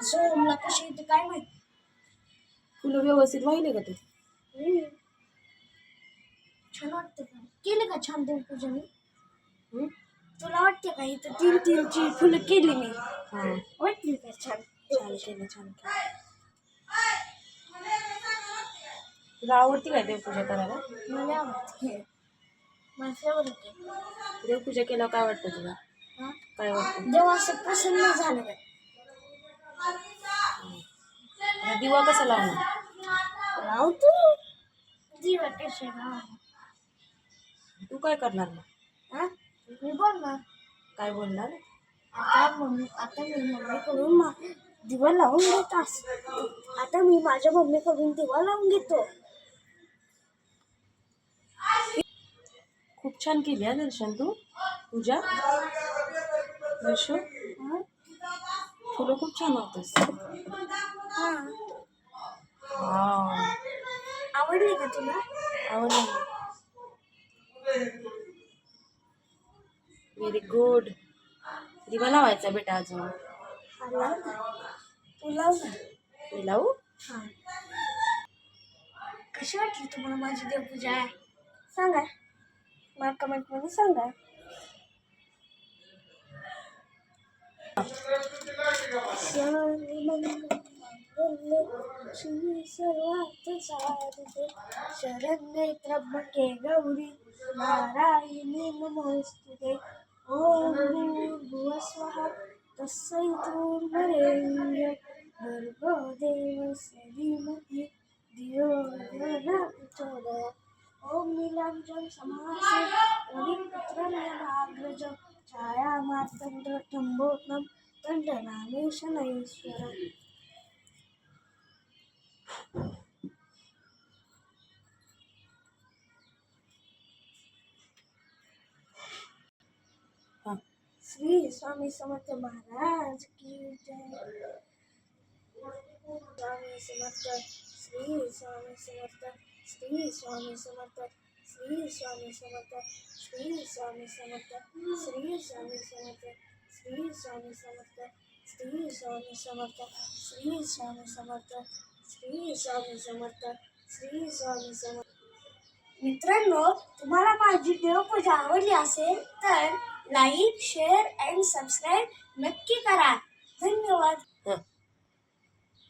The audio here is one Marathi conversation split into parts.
तसं ओमला कशी येते काय माहीत? फुलं व्यवस्थित वाहिले का तू हम्म. छान वाटते का? केलं का छान देवपूजा मी हं? तुला वाटते का इथं तीन तीनची फुलं केली मी? हा. वाटली का छान? छान केलं छान केलं. तुला आवडती काय देवपूजा करायला? मला आवडते. मला फेवरेट आहे देवपूजा केल्यावर काय वाटतं तुला? हा? काय वाटतं? देव असं प्रसन्न झालं का? आता दिवा कसा लावणार? लावतो. दिवा कशाला तू काय करणार मग? मी बोलणार. काय बोलणार? आता मम्मी आता मी मम्मीकडून दिवा लावून घेत आता मी माझ्या मम्मीकडून दिवा लावून घेतो. खूप छान केली हा दर्शन तू. पूजा. दर्शू हा? फुलं खूप छान होतस हा. हा आवडली का तुला? आवडलं. व्हेरी गुड दिवा लावायचा बेटा अजून. लाव ना तू लाव ना. मी लावू? हा. कशी वाटली तुम्हाला माझी देवपूजा? सांगा. मला कमेंटमध्ये सांगा. श्री सर्वात साधते शरण्ये त्र्यंबके गौरी नारायणी नमोस्तुते ओम भूर्भुवः स्वः तस्सैतुर्वरेण्यं भर्गो देवस्य धीमहि धियो न प्रचोदयात् ॐ नीलाञ्जन समासे टम्बोत्नं दण्डनामे शनैश्वर हा. श्री स्वामी समर्थ महाराज की जय। स्वामी समर्थ श्री स्वामी समर्थ श्री स्वामी समर्थ श्री स्वामी समर्थ श्री स्वामी समर्थ श्री स्वामी समर्थ श्री स्वामी समर्थ। श्री स्वामी समर्थ श्री स्वामी समर्थ श्री स्वामी समर्थ श्री स्वामी समर्थ. मित्रांनो तुम्हाला माझी देवपूजा आवडली असेल तर लाईक शेअर अँड सबस्क्राईब नक्की करा. धन्यवाद.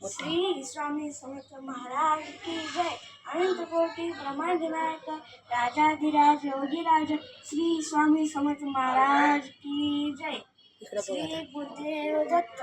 श्री स्वामी समर्थ महाराज की जय. अनंत कोटी ब्रह्मांड नायक राजाधिराज योगीराज श्री स्वामी समर्थ महाराज की जय. শ্রী বুদ্ধেয় দত্ত।